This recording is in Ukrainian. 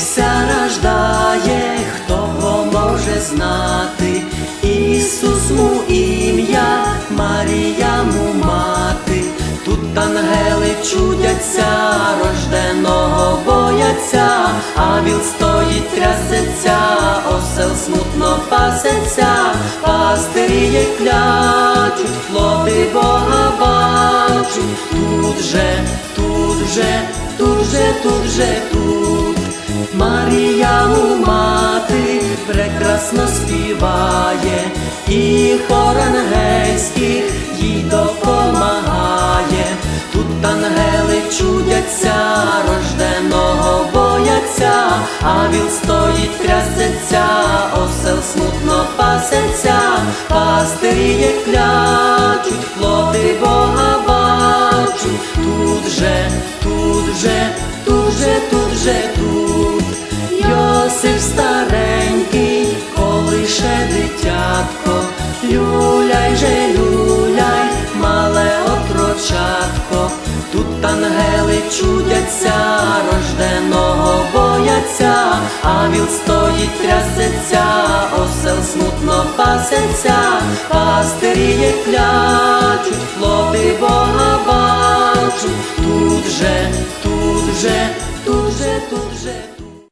Вся рождає, хто го може знати, Ісус му ім'я, Марія му мати, тут ангели чудяться, рожденого бояться, а він стоїть, трясеться, осел смутно пасеться, пастиріє клячуть, флоти Бога бачуть, тут же, тут же, тут же, тут же, тут. Марія у мати прекрасно співає, і хор ангельських їй допомагає. Тут ангели чудяться, рожденого бояться, а віл стоїть, трясеться, осел смутно пасеться, пастирі клячуть, хлопи Бога бачуть, тут же, тут же, тут же, тут же. Йосип старенький, коли ще дитятко, люляй же, люляй, мале отрочатко, тут ангели чудяться, рожденого бояться, а віл стоїть, трясеться, осел смутно пасеться, пастирі є клячуть, хлопи Бога бачуть, тут же, тут же, тут